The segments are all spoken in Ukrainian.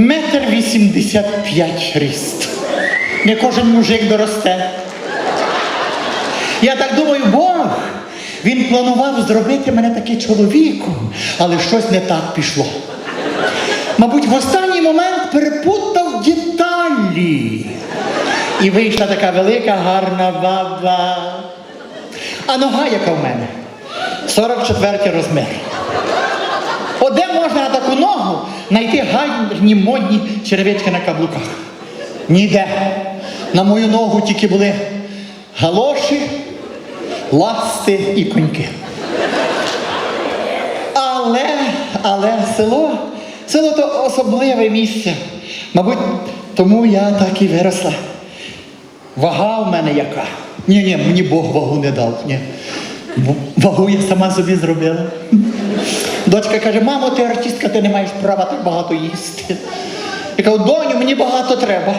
Метр вісімдесят п'ять ріст. Не кожен мужик доросте. Я так думаю, Бог, він планував зробити мене таки чоловіком, але щось не так пішло. Мабуть, в останній момент перепутав деталі. І вийшла така велика гарна баба. А нога, яка в мене? 44 розмір. От де можна на таку ногу знайти гарні модні черевички на каблуках? Ніде. На мою ногу тільки були галоші, ласти і коньки. Але, але село, село то особливе місце. Мабуть, тому я так і виросла. Вага в мене яка. Ні, ні, мені Бог вагу не дав. Ні. Вагу я сама собі зробила. Дочка каже, мамо, ти артистка, ти не маєш права так багато їсти. Я кажу, доню, мені багато треба.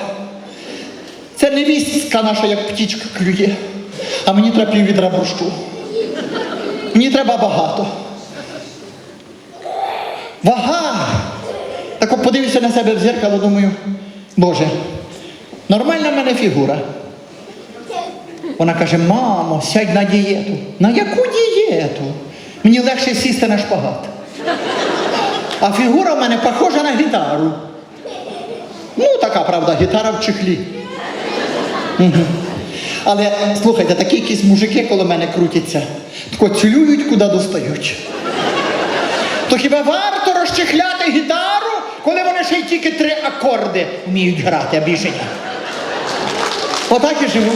Це невістка наша, як птічка клює. А мені треба пів борщу. Мені треба багато. Вага. Так от подивлюся на себе в зеркало, думаю, Боже, нормальна в мене фігура. Вона каже, мамо, сядь на дієту. На яку дієту? Мені легше сісти на шпагат. А фігура в мене похожа на гітару. Ну, така правда, гітара в чехлі. Але слухайте, такі якісь мужики коло мене крутяться, тако цілюють, куди достають. То хіба варто розчехляти гітару, коли вони ще й тільки три акорди вміють грати, а більше ні? Отак і живу.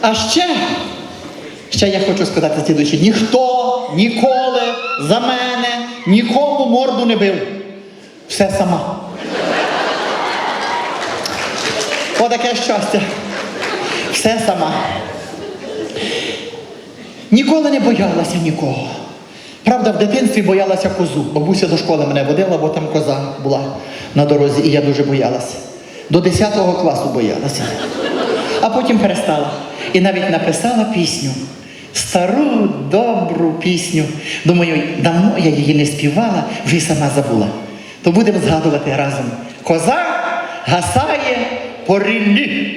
А ще, ще я хочу сказати слідуюче, ніхто ніколи за мене нікому морду не бив. Все сама. Отаке щастя. Все сама. Ніколи не боялася нікого. Правда, в дитинстві боялася козу. Бабуся до школи мене водила, бо там коза була на дорозі, і я дуже боялася. До 10 класу боялася. А потім перестала. І навіть написала пісню. Стару, добру пісню. Думаю, давно я її не співала, вже й сама забула. То будемо згадувати разом. Коза гасає по ріллі.